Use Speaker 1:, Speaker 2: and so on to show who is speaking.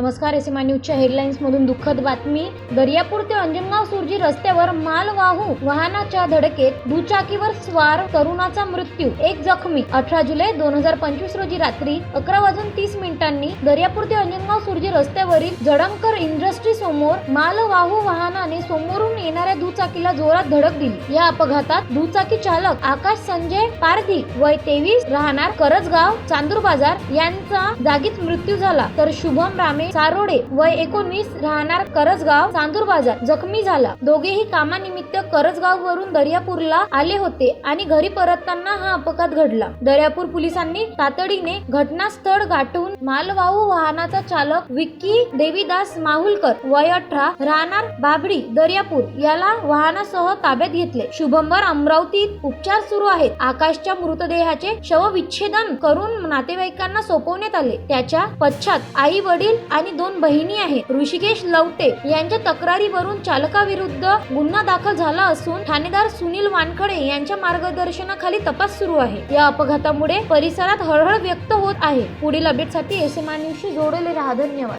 Speaker 1: नमस्कार एसीमा न्यूजच्या हेडलाईन्समधून दुःखद बातमी. दर्यापूर ते अंजनगाव सुरजी रस्त्यावर मालवाहू वाहनाच्या धडकेत दुचाकीवर स्वार तरुणाचा मृत्यू. एक जखमी. अठरा जुलै दोन हजार पंचवीस रोजी रात्री अकरा वाजून तीस मिनिटांनी दर्यापूर ते अंजनगाव सुरजी रस्त्यावरील जडंकर इंडस्ट्री समोर मालवाहू वाहनाने समोरून येणाऱ्या दुचाकीला जोरात धडक दिली. या अपघातात दुचाकी चालक आकाश संजय पारधी वय तेवीस राहणार करजगाव चांदूर बाजार यांचा जागीच मृत्यू झाला. तर शुभम रामे सारोडे वय एकोणवीस राहणार करजगाव चांदूर बाजार. जखमी झाला. दोघेही कामानिमित्त करजगाव वरून दर्यापूरला आले होते आणि घरी परतताना हा अपघात घडला. दर्यापूर पोलिसांनी तातडीने घटनास्थळ गाठून मालवाहू वाहनाचा चालक विक्की देवीदास माहुलकर वय अठरा राहणार बाबडी दर्यापूर याला वाहनासह ताब्यात घेतले. शुभंबर अमरावतीत उपचार सुरू आहेत. आकाशच्या मृतदेहाचे शवविच्छेदन करून नातेवाईकांना सोपवण्यात आले. त्याच्या पश्चात आई वडील आणि दोन बहिणी आहेत. ऋषिकेश लवटे यांच्या तक्रारीवरून चालकाविरुद्ध गुन्हा दाखल झाला असून ठाणेदार सुनील वानखडे यांच्या मार्गदर्शनाखाली तपास सुरू आहे. या अपघातामुळे परिसरात हळहळ व्यक्त होत आहे. पुढील अपडेटसाठी एस एम न्यूजशी जोडले राहा. धन्यवाद.